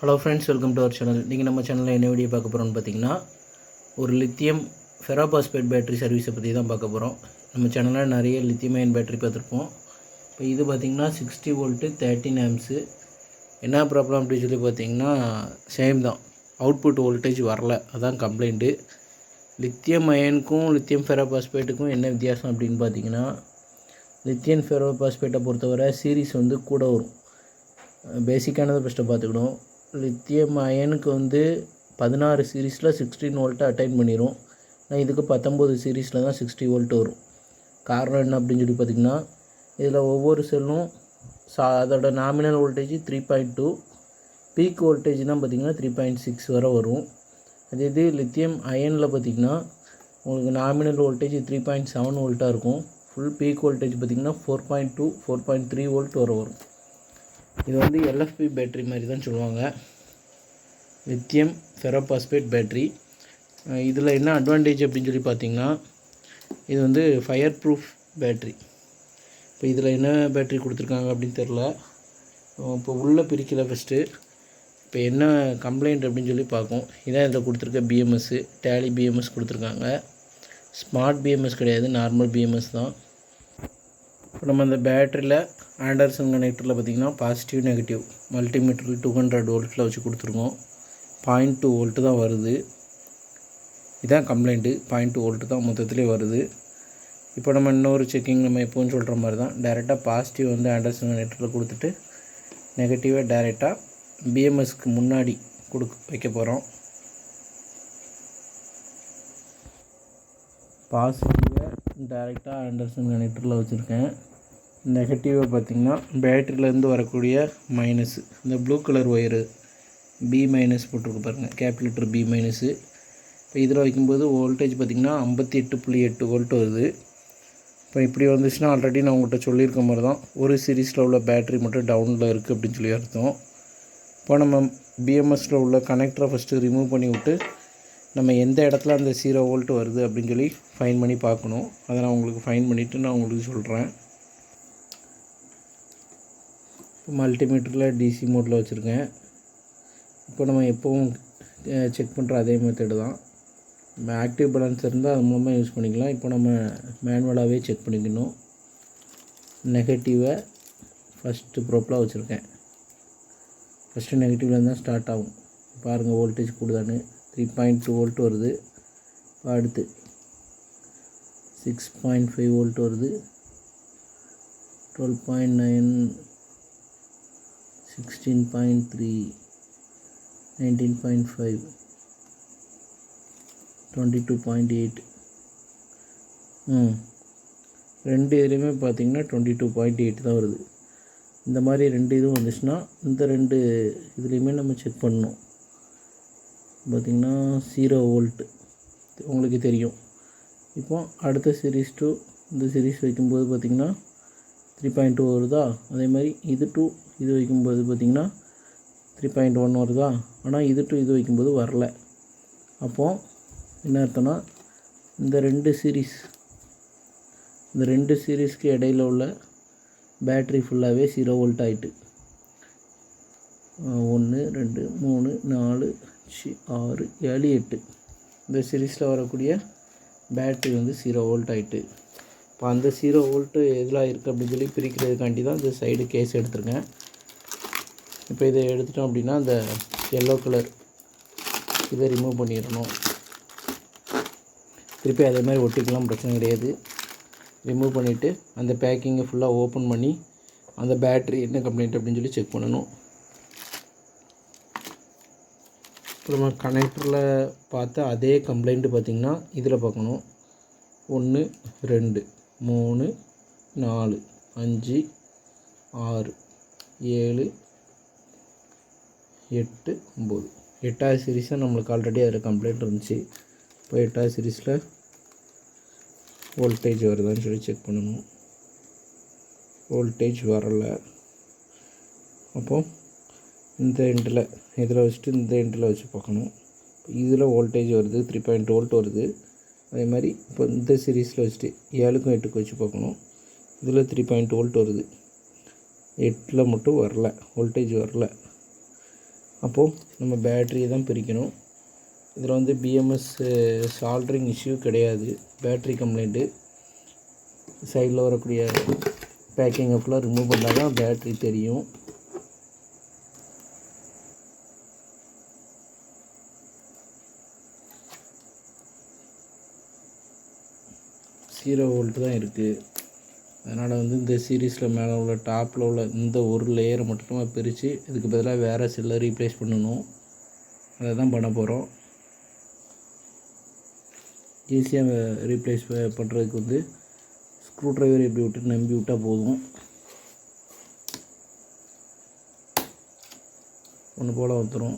Hello friends welcome to our channel நீங்கள் நம்ம சேனலில் என்ன வீடியோ பார்க்க போகிறோம்னு பார்த்தீங்கன்னா ஒரு லித்தியம் ஃபெராபாஸ்பேட் பேட்டரி சர்வீஸை பற்றி தான் பார்க்க போகிறோம் நம்ம சேனலில் நிறைய லித்தியம் அயன் பேட்டரி பார்த்துருப்போம். இப்போ இது பார்த்திங்கன்னா சிக்ஸ்டி வோல்ட்டு தேர்ட்டின் ஆம்ஸு என்ன ப்ராப்ளம் அப்படின்னு சொல்லி பார்த்தீங்கன்னா சேம் தான். அவுட்புட் வோல்டேஜ் வரல. அதான் கம்ப்ளைண்ட்டு லித்தியம் அயனுக்கும் லித்தியம் ஃபெராபாஸ்பேட்டுக்கும் என்ன வித்தியாசம் அப்படின்னு பார்த்தீங்கன்னா லித்தியம் ஃபெரோபாஸ்பேட்டை பொறுத்தவரை சீரிஸ் வந்து கூட வரும். பேசிக்கானதை ஃபஸ்ட்டு பார்த்துக்கணும். லித்தியம் அயனுக்கு வந்து பதினாறு சீரீஸில் சிக்ஸ்டீன் வோல்ட்டை அட்டைன் பண்ணிடும் ஆனால் இதுக்கு பத்தொம்போது சீரீஸில் தான் சிக்ஸ்டி வோல்ட் வரும். காரணம் என்ன அப்படின்னு சொல்லி பார்த்திங்கன்னா இதில் ஒவ்வொரு செல்லும் சா அதோட nominal voltage three point two peak voltage தான் பார்த்திங்கன்னா த்ரீ பாயிண்ட் சிக்ஸ் வரை வரும். அதே இது லித்தியம் அயனில் பார்த்திங்கன்னா உங்களுக்கு nominal voltage three point seven வோல்ட்டாக இருக்கும். ஃபுல் பீக் வோல்டேஜ் பார்த்திங்கன்னா four point two four point three volt வரை வரும். இது வந்து எல்எஃப்பி பேட்டரி மாதிரி தான் சொல்லுவாங்க. லித்தியம் ஃபெரோபாஸ்பேட் பேட்ரி இதில் என்ன அட்வான்டேஜ் அப்படின்னு சொல்லி பார்த்தீங்கன்னா இது வந்து ஃபயர் ப்ரூஃப் பேட்டரி இப்போ இதில் என்ன பேட்டரி கொடுத்துருக்காங்க அப்படின்னு தெரில இப்போ உள்ளே பிரிக்கல ஃபஸ்ட்டு இப்போ என்ன கம்ப்ளைண்ட் அப்படின்னு சொல்லி பார்க்கும் இதான் இதில் கொடுத்துருக்க பிஎம்எஸ்ஸு டேலி பிஎம்எஸ் கொடுத்துருக்காங்க. ஸ்மார்ட் பிஎம்எஸ் கிடையாது நார்மல் பிஎம்எஸ் தான். இப்போ நம்ம அந்த பேட்டரியில் ஆண்டர்சன் கனெக்டரில் பார்த்திங்கன்னா பாசிட்டிவ் நெகட்டிவ் மல்டிமீட்டரில் டூ ஹண்ட்ரட் வோல்ட்டில் வச்சு கொடுத்துருக்கோம். பாயிண்ட் டூ வோல்ட்டு தான் வருது. இதான் கம்ப்ளைண்ட்டு பாயிண்ட் டூ வோல்ட்டு தான் மொத்தத்திலே வருது. இப்போ நம்ம இன்னொரு செக்கிங் நம்ம எப்போவும் சொல்கிற மாதிரி தான் டேரெக்டாக பாசிட்டிவ் வந்து ஆண்டர்சன் கனெக்டரில் கொடுத்துட்டு நெகட்டிவாக டேரெக்டாக பிஎம்எஸ்க்கு முன்னாடி கொடுக்க வைக்க போகிறோம் பாசிட்டிவாக டேரெக்டாக ஆண்டர்சன் கனெக்டரில் வச்சுருக்கேன். நெகட்டிவாக பார்த்திங்கன்னா பேட்டரியிலேருந்து வரக்கூடிய மைனஸு இந்த blue colour wire B minus போட்டிருக்கு பாருங்கள் கேப்லேட்டர் பி மைனஸு இப்போ இதில் வைக்கும்போது வோல்டேஜ் பார்த்திங்கன்னா ஐம்பத்தி எட்டு புள்ளி எட்டு வோல்ட் வருது. இப்போ இப்படி வந்துச்சுன்னா ஆல்ரெடி நான் உங்கள்கிட்ட சொல்லியிருக்க மாதிரி தான் ஒரு சீரீஸில் உள்ள பேட்டரி மட்டும் டவுனில் இருக்குது அப்படின்னு சொல்லி அர்த்தம். இப்போ நம்ம பிஎம்எஸில் உள்ள கனெக்டரை ஃபஸ்ட்டு ரிமூவ் பண்ணி விட்டு நம்ம எந்த இடத்துல அந்த ஜீரோ வோல்ட் வருது அப்படின்னு சொல்லி ஃபைன் பண்ணி பார்க்கணும். அதை நான் உங்களுக்கு ஃபைன் பண்ணிவிட்டு நான் உங்களுக்கு சொல்கிறேன் இப்போ மல்டிமீட்டரில் டிசி மோட்டில் வச்சுருக்கேன். இப்போ நம்ம எப்போவும் செக் பண்ணுற அதே மெத்தடு தான். நம்ம ஆக்டிவ் பேலன்ஸ் இருந்தால் அது மூலமாக யூஸ் பண்ணிக்கலாம். இப்போ நம்ம மேனுவலாகவே செக் பண்ணிக்கணும். நெகட்டிவை ஃபஸ்ட்டு ப்ரோப்பில் வச்சுருக்கேன். ஃபஸ்ட்டு நெகட்டிவ்லேருந்து தான் ஸ்டார்ட் ஆகும். பாருங்கள் வோல்டேஜ் கூடுதான்னு. த்ரீ பாயிண்ட் டூ வோல்ட் வருது. இப்போ அடுத்து சிக்ஸ் பாயிண்ட் ஃபைவ் வோல்ட் வருது. Twelve point nine sixteen point three nineteen point five twenty two point eight ம். ரெண்டு இதுலேயுமே பார்த்தீங்கன்னா டுவெண்ட்டி டூ பாயிண்ட் எயிட் தான் வருது. இந்த மாதிரி ரெண்டு இதுவும் வந்துச்சுன்னா இந்த ரெண்டு இதுலேயுமே நம்ம செக் பண்ணணும். பார்த்திங்கன்னா ஜீரோ வோல்ட்டு உங்களுக்கு தெரியும். இப்போ அடுத்த சீரீஸ் டூ இந்த சீரீஸ் வைக்கும்போது பார்த்திங்கன்னா த்ரீ பாயிண்ட் டூ வருதா? அதே மாதிரி இது டூ இது வைக்கும்போது பார்த்திங்கன்னா த்ரீ பாயிண்ட் ஒன் வருதா? ஆனால் இது டு இது வைக்கும்போது வரல. அப்போது என்ன அர்த்தம்னா இந்த ரெண்டு சீரீஸ் இந்த ரெண்டு சீரீஸ்க்கு இடையில உள்ள பேட்ரி ஃபுல்லாகவே ஜீரோ வோல்ட் ஆகிட்டு ஒன்று ரெண்டு மூணு நாலு அஞ்சு ஆறு ஏழு எட்டு. இந்த சீரீஸில் வரக்கூடிய பேட்ரி வந்து ஜீரோ வோல்ட் ஆகிட்டு இப்போ அந்த ஜீரோ வோல்ட்டு எதில் இருக்குது அப்படின்னு சொல்லி பிரிக்கிறதுக்காண்டி தான் இந்த சைடு கேஸ் எடுத்திருக்கேன். இப்போ இதை எடுத்துட்டோம் அப்படின்னா அந்த எல்லோ கலர் இதை ரிமூவ் பண்ணிடணும். திருப்பி அதே மாதிரி ஒட்டிக்கலாம் பிரச்சனை கிடையாது. ரிமூவ் பண்ணிவிட்டு அந்த பேக்கிங்கை ஃபுல்லாக ஓப்பன் பண்ணி அந்த பேட்ரி என்ன கம்ப்ளைண்ட் அப்படின்னு சொல்லி செக் பண்ணணும். அப்புறமா கனெக்டரில் பார்த்த அதே கம்ப்ளைண்ட்டு பார்த்திங்கன்னா இதில் பார்க்கணும். ஒன்று ரெண்டு மூணு நாலு அஞ்சு ஆறு ஏழு எட்டு ஒம்பது. எட்டாவது சீரீஸாக நம்மளுக்கு ஆல்ரெடி அதில் கம்ப்ளைண்ட் இருந்துச்சு. இப்போ எட்டாவது சீரீஸில் வோல்டேஜ் வருதான்னு சொல்லி செக் பண்ணணும். வோல்டேஜ் வரலை. அப்போது இந்த எண்டில் இதில் வச்சுட்டு இந்த எண்டில் வச்சு பார்க்கணும். இதில் வோல்டேஜ் வருது த்ரீ பாயிண்ட் வோல்ட் வருது. அதே மாதிரி இப்போ இந்த சீரீஸில் வச்சுட்டு ஏழுக்கும் எட்டுக்கும் வச்சு பார்க்கணும். இதில் த்ரீ பாயிண்ட் வோல்ட் வருது. எட்டில் மட்டும் வரல வோல்டேஜ் வரல. அப்போது நம்ம பேட்டரியை தான் பிரிக்கணும். இதில் வந்து பிஎம்எஸ் சால்ட்ரிங் இஷ்யூ கிடையாது. பேட்ரி கம்ப்ளைண்ட்டு சைடில் வரக்கூடிய பேக்கிங்கை ஃபுல்லாக ரிமூவ் பண்ணால் தான் பேட்ரி தெரியும். ஜீரோ வோல்ட் தான் இருக்குது அதனால் வந்து இந்த சீரீஸில் மேலே உள்ள டாப்பில் உள்ள இந்த ஒரு லேயரை மட்டும் நம்ம பிரித்து இதுக்கு பதிலாக வேறு செல்லை ரீப்ளேஸ் பண்ணணும். அதை தான் பண்ண போகிறோம் ஈஸியாக ரீப்ளேஸ் பண்ணுறதுக்கு வந்து ஸ்க்ரூ ட்ரைவர் எப்படி விட்டு நம்பி விட்டால் போதும். ஒன்று போல் வந்துடும்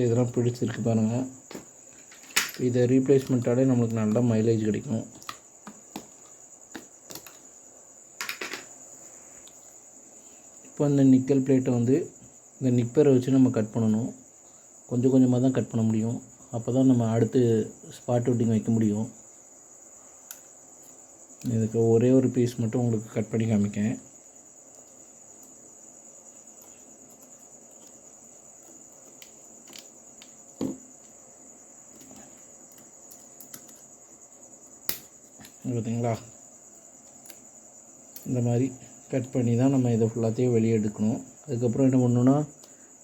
இதெல்லாம் பிடிச்சிருக்கு பாருங்கள் இதை ரீப்ளேஸ்மெண்ட்டாலே நம்மளுக்கு நல்ல மைலேஜ் கிடைக்கும். இப்போ இந்த நிக்கல் பிளேட்டை வந்து இந்த நிப்பரை வச்சு நம்ம கட் பண்ணணும். கொஞ்சம் கொஞ்சமாக தான் கட் பண்ண முடியும். அப்போ தான் நம்ம அடுத்து ஸ்பாட் வெட்டிங் வைக்க முடியும். இதுக்கு ஒரே ஒரு பீஸ் மட்டும் உங்களுக்கு கட் பண்ணி காமிக்கேன் பார்த்தீங்களா? இந்த மாதிரி கட் பண்ணி தான் நம்ம இதை ஃபுல்லாத்தையும் வெளியே எடுக்கணும். அதுக்கப்புறம் என்ன பண்ணணும்னா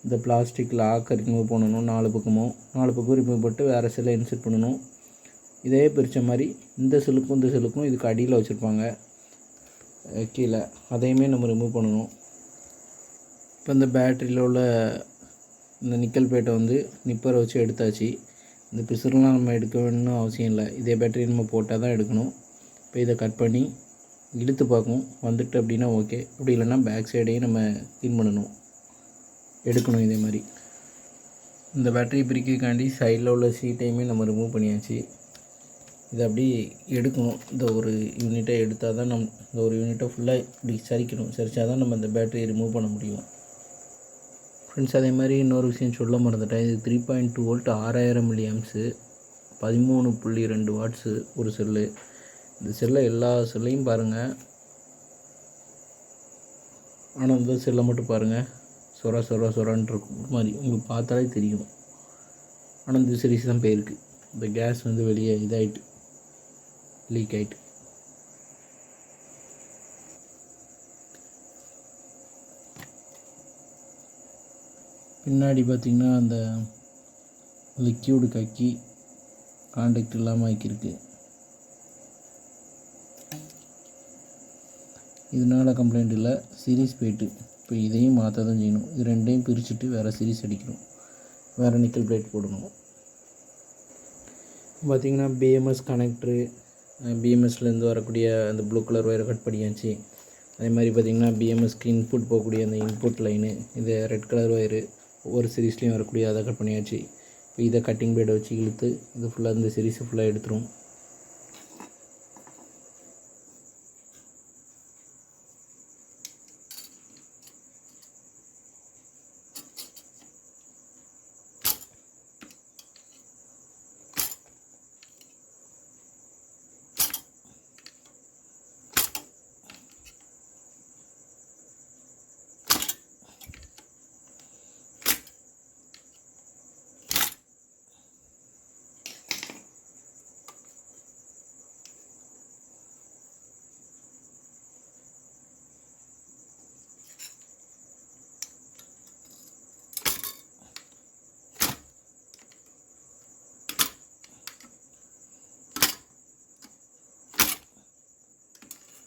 இந்த பிளாஸ்டிக் லாக்கை ரிமூவ் பண்ணணும் நாலு பக்கமும். நாலு பக்கம் ரிமூவ் பண்ணிட்டு வேறு செல்லை இன்சர்ட் பண்ணணும். இதே பிரித்த மாதிரி இந்த செல்லுக்கும் இந்த செல்லுக்கும் இதுக்கு அடியில் வச்சுருப்பாங்க. கீழே. அதையுமே நம்ம ரிமூவ் பண்ணணும். இப்போ இந்த பேட்டரியில் உள்ள இந்த நிக்கல் பேட்டை வந்து நிப்பரை வச்சு எடுத்தாச்சு. இந்த பிசுறுலாம் நம்ம எடுக்க வேணும்னு அவசியம் இல்லை. இதே பேட்டரி நம்ம போட்டால் தான் எடுக்கணும். இப்போ இதை கட் பண்ணி இழுத்து பார்க்கும். வந்துட்டு அப்படின்னா ஓகே அப்படி இல்லைன்னா பேக் சைடையும் நம்ம க்ளீன் பண்ணணும். எடுக்கணும் இதே மாதிரி. இந்த பேட்டரி பிரிக்கிறதுக்காண்டி சைடில் உள்ள சீட்டையுமே நம்ம ரிமூவ் பண்ணியாச்சு. இதை அப்படி எடுக்கணும். இந்த ஒரு யூனிட்டை எடுத்தால் தான் நம் இந்த ஒரு யூனிட்டை ஃபுல்லாக இப்படி சரிக்கணும். சரிச்சா தான் நம்ம இந்த பேட்டரியை ரிமூவ் பண்ண முடியும். ஃப்ரெண்ட்ஸ் அதே மாதிரி இன்னொரு விஷயம் சொல்ல மறந்துட்டேன். இது த்ரீ பாயிண்ட் டூ வோல்ட் ஆறாயிரம் மில்லி ஆம்ஸு பதிமூணு புள்ளி ரெண்டு வாட்ஸு ஒரு செல்லு இந்த செல்லை எல்லா செல்லையும் பாருங்கள் ஆனால் இந்த செல்லை மட்டும் பாருங்கள் சொர சொர சொரன்னு இருக்கும். ஒரு மாதிரி உங்களுக்கு பார்த்தாலே தெரியும். ஆனால் இந்த சீரிஸ் தான் போயிருக்கு. இந்த கேஸ் வந்து வெளியே இதாயிட்டு லீக் ஆகிட்டு பின்னாடி பார்த்திங்கன்னா அந்த லிக்யூடு கக்கி கான்டாக்ட் இல்லாமல் ஆக்கியிருக்கு. இதனால் கம்ப்ளைண்ட் இல்லை. சீரிஸ் போயிட்டு இப்போ இதையும் மாற்ற தான் செய்யணும். இது ரெண்டையும் பிரிச்சுட்டு வேறு சீரிஸ் அடிக்கணும். வேறு நிக்கல் பிளேட் போடணும். பார்த்திங்கன்னா பிஎம்எஸ் கனெக்ட்ரு பிஎம்எஸ்லேருந்து வரக்கூடிய அந்த ப்ளூ கலர் ஒயரை கட் பண்ணியாச்சு. அதே மாதிரி பார்த்திங்கன்னா பிஎம்எஸ்க்கு இன்புட் போகக்கூடிய அந்த இன்புட் லைனு இது ரெட் கலர் ஒயரு ஒவ்வொரு சீரீஸ்லேயும் வரக்கூடிய அதை கட் பண்ணியாச்சு. இப்போ இதை கட்டிங் பிளேடை வச்சு இழுத்து இது ஃபுல்லாக இந்த சீரீஸை ஃபுல்லாக எடுத்துரும்.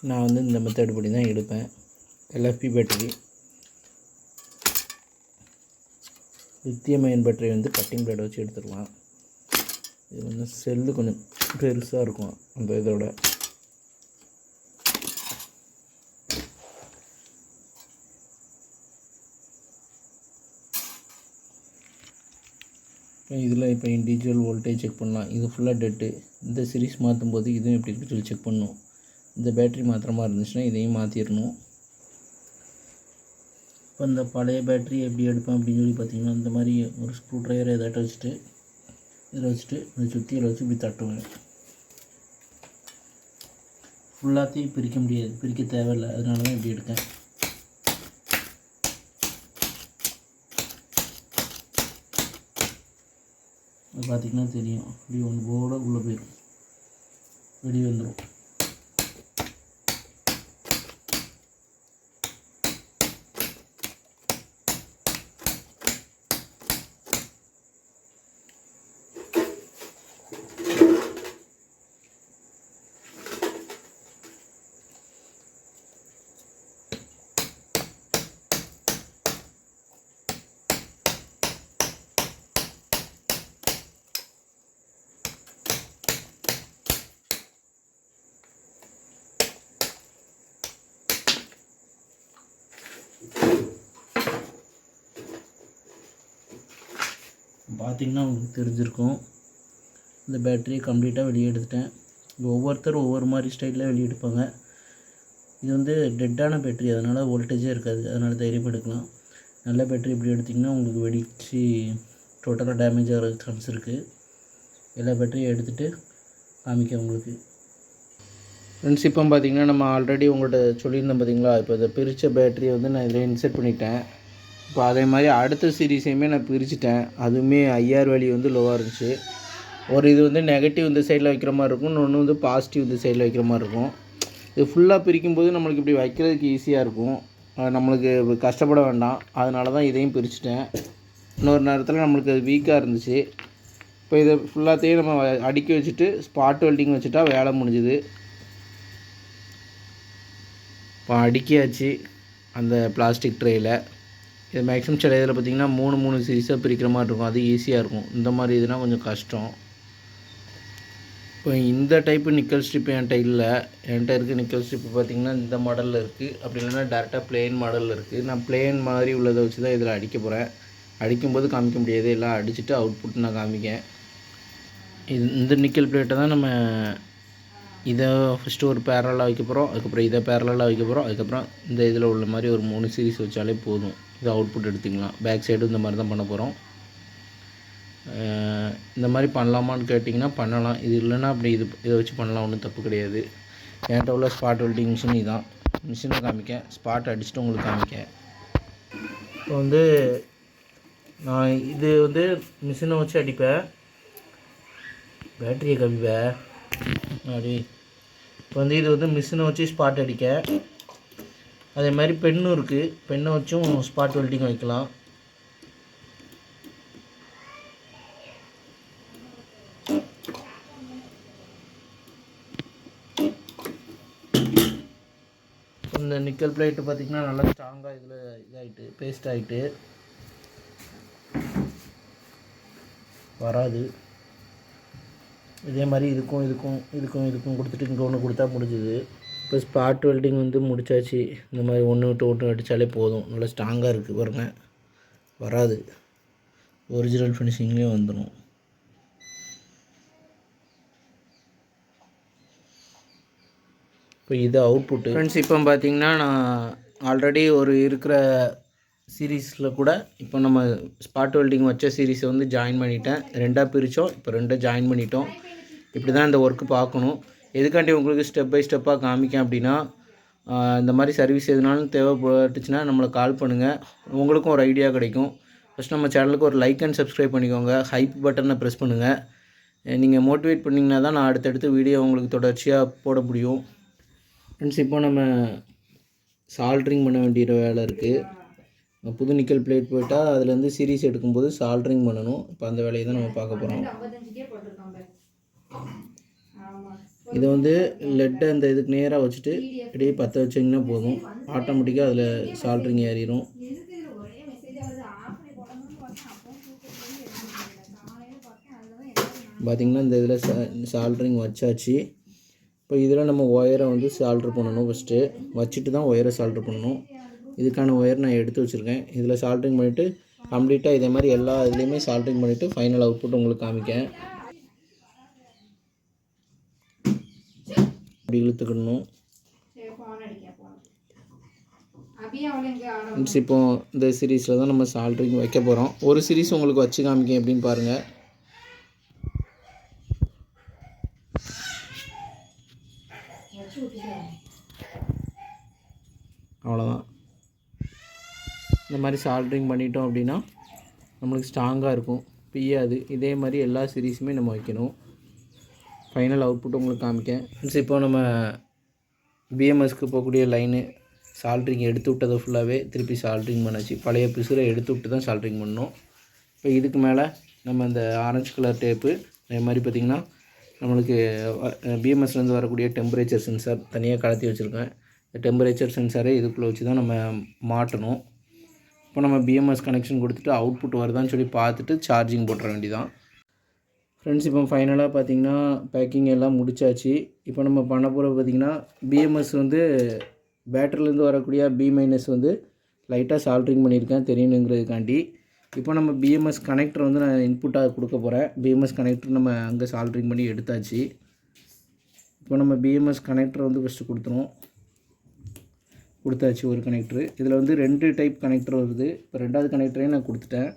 நான் வந்து இந்த மெத்தட் படி தான் எடுப்பேன். LFP battery lithium ion battery வந்து கட்டிங் பிளேட் வச்சு எடுத்துடலாம். இது வந்து செல்லு கொஞ்சம் பெருசாக இருக்கும் அந்த இதோட. இதில் இப்போ இண்டிவிஜுவல் வோல்டேஜ் செக் பண்ணலாம். இது ஃபுல்லாக டெட்டு இந்த சீரிஸ் மாற்றும் போது இதுவும் எப்படி இருக்குன்னு சொல்லி செக் பண்ணணும் இந்த பேட்ரி மாத்திர மாதிரி இருந்துச்சுன்னா இதையும் மாற்றிடணும் இப்போ இந்த பழைய பேட்ரி எப்படி எடுப்பேன் அப்படின்னு சொல்லி பார்த்தீங்கன்னா இந்த மாதிரி ஒரு ஸ்க்ரூ ட்ரைவர் ஏதாட்டும் வச்சுட்டு இதில் வச்சுட்டு இந்த சுற்றி இதில் வச்சு இப்படி தட்டுவேன். ஃபுல்லாத்தையும் பிரிக்க முடியாது பிரிக்க தேவையில்லை. அதனால தான் இப்படி எடுக்கேன் அது பார்த்திங்கன்னா தெரியும். இப்படி ஒன்று போட உள்ளே போயிடும். வெளியே வந்துடும் பார்த்தீங்கன்னா உங்களுக்கு தெரிஞ்சிருக்கும். இந்த பேட்டரியை கம்ப்ளீட்டாக வெளியே எடுத்துட்டேன். ஒவ்வொருத்தரும் ஒவ்வொரு மாதிரி ஸ்டைலில் வெளியே எடுப்பாங்க. இது வந்து டெட்டான பேட்டரி அதனால் வோல்டேஜே இருக்காது. அதனால் தைரியம் எடுக்கலாம். நல்ல பேட்டரி இப்படி எடுத்திங்கன்னா உங்களுக்கு வெடிச்சு டோட்டலாக டேமேஜ் ஆகிற சான்ஸ் இருக்குது எல்லா பேட்டரியும் எடுத்துகிட்டு காமிக்க உங்களுக்கு. ஃப்ரெண்ட்ஸ் இப்போ பார்த்தீங்கன்னா நம்ம ஆல்ரெடி உங்கள்கிட்ட சொல்லியிருந்தோம் பார்த்தீங்களா? இப்போ இதை பிரித்த பேட்டரியை வந்து நான் இதில் இன்செர்ட் பண்ணிட்டேன். இப்போ அதே மாதிரி அடுத்த சீரீஸையுமே நான் பிரிச்சுட்டேன். அதுவுமே ஐஆர் வேல்யூ வந்து லோவாக இருந்துச்சு. ஒரு இது வந்து நெகட்டிவ் இந்த சைடில் வைக்கிற மாதிரி இருக்கும். இன்னொன்று வந்து பாசிட்டிவ் இந்த சைடில் வைக்கிற மாதிரி இருக்கும். இது ஃபுல்லாக பிரிக்கும்போது நம்மளுக்கு இப்படி வைக்கிறதுக்கு ஈஸியாக இருக்கும். நம்மளுக்கு கஷ்டப்பட வேண்டாம். அதனால தான் இதையும் பிரிச்சுட்டேன். இன்னொரு நேரத்தில் நம்மளுக்கு அது வீக்காக இருந்துச்சு. இப்போ இதை ஃபுல்லாத்தையும் நம்ம அடுக்கி வச்சுட்டு ஸ்பாட் வெல்டிங் வச்சுட்டா வேலை முடிஞ்சுது. இப்போ அடுக்கியாச்சு அந்த பிளாஸ்டிக் ட்ரேயில் இது மேக்ஸிமம் சில இதில் பார்த்திங்கன்னா மூணு மூணு சீரீஸாக பிரிக்கிற மாதிரி இருக்கும். அது ஈஸியாக இருக்கும். இந்த மாதிரி இதுனா கொஞ்சம் கஷ்டம். இப்போ இந்த டைப்பு நிக்கல் ஸ்ட்ரிப் என்கிட்ட இல்லை. என்கிட்ட இருக்க நிக்கல் ஸ்ட்ரிப் பார்த்திங்கன்னா இந்த மாடலில் இருக்குது அப்படி இல்லைன்னா டேரெக்டாக பிளெயின் மாடலில் இருக்குது நான் பிளேன் மாதிரி உள்ளதை வச்சு தான் இதில் அடிக்க போகிறேன் அடிக்கும்போது காமிக்க முடியாது. எல்லாம் அடிச்சுட்டு அவுட்புட் நான் காமிக்கேன். இது இந்த நிக்கல் பிளேட்டை தான் நம்ம இதை ஃபஸ்ட்டு ஒரு பேரலாக வைக்க போகிறோம் அதுக்கப்புறம் இதை பேரலாக வைக்க போகிறோம் அதுக்கப்புறம் இந்த இதில் உள்ள மாதிரி ஒரு மூணு சீரிஸ் வச்சாலே போதும். இது அவுட்புட் எடுத்துக்கலாம் பேக் சைடு இந்த மாதிரி தான் பண்ண போகிறோம் இந்த மாதிரி பண்ணலாமான்னு கேட்டிங்கன்னா பண்ணலாம். இது இல்லைன்னா அப்படி இது இதை வச்சு பண்ணலாம். ஒன்றும் தப்பு கிடையாது. என்கிட்ட உள்ள ஸ்பாட் வெல்டிங் மிஷின் இதுதான் மிஷினை காமிக்க ஸ்பாட் அடிச்சுட்டு உங்களுக்கு காமிக்க இப்போ வந்து நான் இது வந்து மிஷினை வச்சு அடிப்பேன். பேட்டரியை கம்மிப்பேன் அப்படி இப்போ வந்து இது வந்து மிஷினை வச்சு ஸ்பாட் அடிக்க. அதே மாதிரி பெண்ணும் இருக்குது பெண்ணை வச்சும் ஸ்பாட் வெல்டிங் வைக்கலாம். இந்த நிக்கல் பிளேட்டு பார்த்திங்கன்னா நல்லா ஸ்ட்ராங்காக இதில் இதாகிட்டு பேஸ்ட் ஆகிட்டு வராது. இதே மாதிரி இதுக்கும் இதுக்கும் இதுக்கும் இதுக்கும் கொடுத்துட்டு இங்கே ஒன்று கொடுத்தா முடிஞ்சுது. இப்போ ஸ்பாட் வெல்டிங் வந்து முடிச்சாச்சு. இந்த மாதிரி ஒன்று விட்டு ஒன்று அடித்தாலே போதும். நல்லா ஸ்ட்ராங்காக இருக்குது பாருங்கள் வராது. ஒரிஜினல் ஃபினிஷிங்லேயே வந்துடும் இப்போ இது அவுட்புட்டு ஃப்ரெண்ட்ஸ் இப்போ பார்த்தீங்கன்னா நான் ஆல்ரெடி ஒரு இருக்கிற சீரீஸில் கூட இப்போ நம்ம ஸ்பாட் வெல்டிங் வச்ச சீரீஸை வந்து ஜாயின் பண்ணிட்டேன். ரெண்டாக பிரித்தோம் இப்போ ரெண்டாக ஜாயின் பண்ணிட்டோம். இப்படி தான் இந்த ஒர்க்கு பார்க்கணும். எதுக்காண்டி உங்களுக்கு ஸ்டெப் பை ஸ்டெப்பாக காமிக்கேன் அப்படின்னா இந்த மாதிரி சர்வீஸ் எதுனாலும் தேவைப்பட்டுச்சுன்னா நம்மளை கால் பண்ணுங்கள் உங்களுக்கும் ஒரு ஐடியா கிடைக்கும். ஃபஸ்ட் நம்ம சேனலுக்கு ஒரு லைக் அண்ட் சப்ஸ்கிரைப் பண்ணிக்கோங்க. ஹைப் பட்டனை ப்ரெஸ் பண்ணுங்கள் நீங்கள் மோட்டிவேட் பண்ணிங்கன்னா தான் நான் அடுத்தடுத்து வீடியோ உங்களுக்கு தொடர்ச்சியாக போட முடியும். ஃப்ரெண்ட்ஸ் இப்போ நம்ம சால்ட்ரிங் பண்ண வேண்டிய வேலை இருக்குது புது நிக்கல் பிளேட் போயிட்டால் அதுலேருந்து சீரீஸ் எடுக்கும்போது சால்ட்ரிங் பண்ணணும். இப்போ அந்த வேலையை தான் நம்ம பார்க்க போகிறோம் இதை வந்து லெட்டை அந்த இதுக்கு நேராக வச்சுட்டு இப்படியே பற்ற வச்சிங்கன்னா போதும். ஆட்டோமேட்டிக்காக அதில் சால்ட்ரிங் ஏறிடும் பார்த்திங்கன்னா இந்த இதில் சால்ட்ரிங் வச்சாச்சு. இப்போ இதில் நம்ம ஒயரை வந்து சால்ட்ரு பண்ணணும் ஃபஸ்ட்டு வச்சுட்டு தான் ஒயரை சால்ட்ரு பண்ணணும். இதுக்கான ஒயர் நான் எடுத்து வச்சுருக்கேன். இதில் சால்ட்ரிங் பண்ணிவிட்டு கம்ப்ளீட்டாக இதே மாதிரி எல்லா இதுலேயுமே சால்ட்ரிங் பண்ணிவிட்டு ஃபைனல் அவுட்புட் உங்களுக்கு காமிக்கேன். அப்படி இழுத்துக்கிடணும். ஃப்ரெண்ட்ஸ் இப்போ இந்த சீரீஸில் தான் நம்ம சால்ட்ரிங் வைக்க போகிறோம் ஒரு சீரீஸ் உங்களுக்கு வச்சு காமிக்க அப்படின்னு பாருங்கள் அவ்வளோதான் இந்த மாதிரி சால்ட்ரிங் பண்ணிட்டோம் அப்படின்னா நம்மளுக்கு ஸ்ட்ராங்காக இருக்கும். பிய்யாது. இதே மாதிரி எல்லா சீரீஸுமே நம்ம வைக்கணும். ஃபைனல் அவுட்புட் உங்களுக்கு காமிக்கேன் இப்போ நம்ம பிஎம்எஸ்க்கு போகக்கூடிய லைனு சால்ட்ரிங் எடுத்து விட்டதை ஃபுல்லாகவே திருப்பி சால்ட்ரிங் பண்ணாச்சு. பழைய பிசுரை எடுத்து விட்டு தான் சால்ட்ரிங் பண்ணோம். இப்போ இதுக்கு மேலே நம்ம இந்த ஆரஞ்சு கலர் டேப்பு அதே மாதிரி பார்த்திங்கன்னா நம்மளுக்கு பிஎம்எஸ்லேருந்து வரக்கூடிய டெம்பரேச்சர் சென்சார் தனியாக கலத்தி வச்சுருக்கேன். இந்த டெம்பரேச்சர் சென்சாரே இதுக்குள்ளே வச்சு தான் நம்ம மாட்டணும். இப்போ நம்ம பிஎம்எஸ் கனெக்ஷன் கொடுத்துட்டு அவுட்புட் வருதான்னு சொல்லி பார்த்துட்டு சார்ஜிங் போட்டுற வேண்டியதான் ஃப்ரெண்ட்ஸ் இப்போ ஃபைனலாக பார்த்திங்கன்னா பேக்கிங் எல்லாம் முடிச்சாச்சு. இப்போ நம்ம பண்ண போகிற பார்த்திங்கன்னா பிஎம்எஸ் வந்து பேட்டரிலேருந்து வரக்கூடிய பி மைனஸ் வந்து லைட்டாக சால்ட்ரிங் பண்ணியிருக்கேன் தெரியணுங்கிறதுக்காண்டி. இப்போ நம்ம பிஎம்எஸ் கனெக்டர் வந்து நான் இன்புட்டாக கொடுக்க போகிறேன் பிஎம்எஸ் கனெக்டர் நம்ம அங்கே சால்ட்ரிங் பண்ணி எடுத்தாச்சு. இப்போ நம்ம பிஎம்எஸ் கனெக்டர் வந்து ஃபஸ்ட்டு கொடுத்துருவோம். கொடுத்தாச்சு ஒரு கனெக்டரு இதில் வந்து ரெண்டு டைப் கனெக்டர் வருது. இப்போ ரெண்டாவது கனெக்டரையும் நான் கொடுத்துட்டேன்.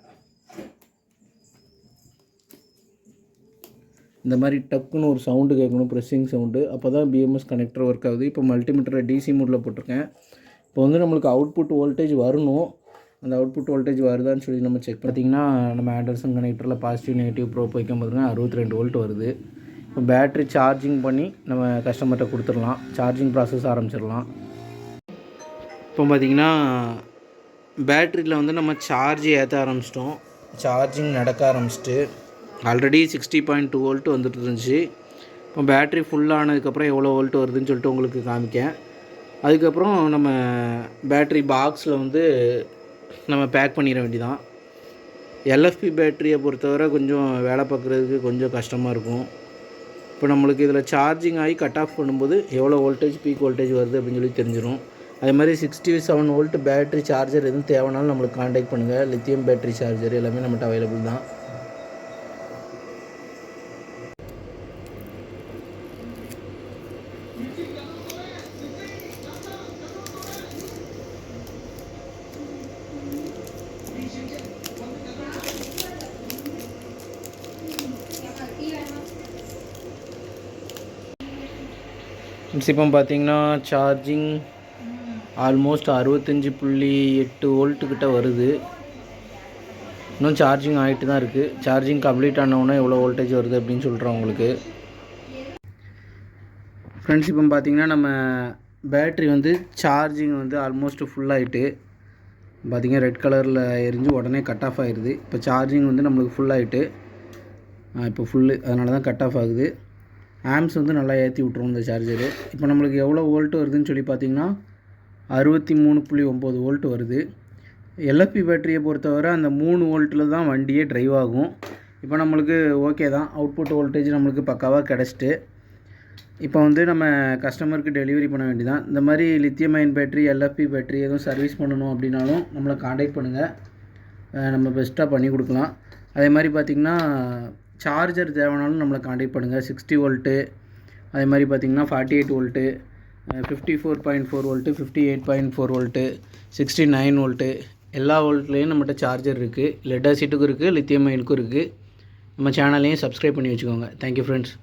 இந்த மாதிரி டக்குன்னு ஒரு சவுண்டு கேட்கணும் ப்ரெஸ்ஸிங் சவுண்டு அப்போ தான் பிஎம்எஸ் கனெக்டர் ஒர்க் ஆகுது. இப்போ மல்டிமீட்டரை டிசி மூடில் போட்டிருக்கேன். இப்போ வந்து நம்மளுக்கு அவுட்புட் வோல்டேஜ் வரணும். அந்த அவுட்புட் வோல்டேஜ் வருதான்னு சொல்லி நம்ம செக் பார்த்தீங்கன்னா நம்ம ஆண்டர்சன் கனெக்டரில் பாசிட்டிவ் நெகட்டிவ் ப்ரோ வைக்கும் பார்த்திங்கன்னா அறுபத்தி ரெண்டு வோல்ட் வருது. இப்போ பேட்ரி சார்ஜிங் பண்ணி நம்ம கஸ்டமர்கிட்ட கொடுத்துடலாம். சார்ஜிங் ப்ராசஸ் ஆரம்பிச்சிடலாம். இப்போ பார்த்தீங்கன்னா பேட்ரியில் வந்து நம்ம சார்ஜ் ஏற்ற ஆரம்பிச்சிட்டோம். சார்ஜிங் நடக்க ஆரம்பிச்சிட்டு already sixty point two volt வந்துட்டு இருந்துச்சு. இப்போ பேட்ரி ஃபுல்லானதுக்கப்புறம் எவ்வளோ வோல்ட் வருதுன்னு சொல்லிட்டு உங்களுக்கு காமிக்கேன். அதுக்கப்புறம் நம்ம பேட்ரி பாக்ஸில் வந்து நம்ம பேக் பண்ணிட வேண்டிதான் எல்எஃப்பி பேட்டரியை பொறுத்தவரை கொஞ்சம் வேலை பார்க்குறதுக்கு கொஞ்சம் கஷ்டமாக இருக்கும். இப்போ நம்மளுக்கு இதில் சார்ஜிங் ஆகி கட் ஆஃப் பண்ணும்போது எவ்வளோ வோல்டேஜ் பீக் வோல்டேஜ் வருது அப்படின்னு சொல்லி தெரிஞ்சிடும் அதே மாதிரி sixty seven volt battery charger எதுவும் தேவைனாலும் நம்மளுக்கு காண்டாக்ட் பண்ணுங்கள் லித்தியம் பேட்டரி சார்ஜர் எல்லாமே நம்மகிட்ட அவைலபிள் தான். இப்போ பார்த்தீங்கன்னா சார்ஜிங் ஆல்மோஸ்ட் அறுபத்தஞ்சி புள்ளி எட்டு வோல்ட்டு கிட்ட வருது. இன்னும் சார்ஜிங் ஆகிட்டு தான் இருக்குது சார்ஜிங் கம்ப்ளீட் ஆனவுடனே எவ்வளோ வோல்டேஜ் வருது அப்படின்னு சொல்கிறோம் உங்களுக்கு. ஃப்ரெண்ட்ஸ் இப்போ பார்த்தீங்கன்னா நம்ம பேட்ரி வந்து சார்ஜிங் வந்து ஆல்மோஸ்ட் ஃபுல்லாகிட்டு பார்த்தீங்கன்னா ரெட் கலரில் எரிஞ்சு உடனே கட் ஆஃப் ஆயிடுது இப்போ சார்ஜிங் வந்து நம்மளுக்கு ஃபுல்லாகிட்டு இப்போ ஃபுல்லு அதனால தான் கட் ஆஃப் ஆகுது. ஆம்ஸ் வந்து நல்லா ஏற்றி விட்ருவோம் இந்த சார்ஜரு இப்போ நம்மளுக்கு எவ்வளோ வோல்ட் வருதுன்னு சொல்லி பார்த்தீங்கன்னா அறுபத்தி மூணு புள்ளி ஒம்பது வோல்ட் வருது. எல்எஃபி பேட்டரியை பொறுத்தவரை அந்த மூணு வோல்ட்டில் தான் வண்டியே ட்ரைவ் ஆகும். இப்போ நம்மளுக்கு ஓகே தான். அவுட்புட் வோல்டேஜ் நம்மளுக்கு பக்காவாக கிடச்சிட்டு. இப்போ வந்து நம்ம கஸ்டமருக்கு டெலிவரி பண்ண வேண்டியதான் இந்த மாதிரி lithium ion battery LFP battery எதுவும் சர்வீஸ் பண்ணணும் அப்படின்னாலும் நம்மளை காண்டாக்ட் பண்ணுங்கள் நம்ம பெஸ்ட்டாக பண்ணி கொடுக்கலாம். அதே மாதிரி பார்த்திங்கன்னா சார்ஜர் தேவைனாலும் நம்மளை காண்டாக்ட் பண்ணுங்கள் சிக்ஸ்டி வோல்ட்டு அதே மாதிரி பார்த்திங்கன்னா forty eight volt fifty four point four volt fifty eight point four volt sixty nine volt எல்லா வோல்ட்லேயும் நம்மகிட்ட சார்ஜர் இருக்குது லெட் ஆசிட்டுக்கும் இருக்குது லித்தியம் அயனுக்கும் இருக்குது நம்ம சேனலையும் சப்ஸ்கிரைப் பண்ணி வச்சுக்கோங்க. Thank you friends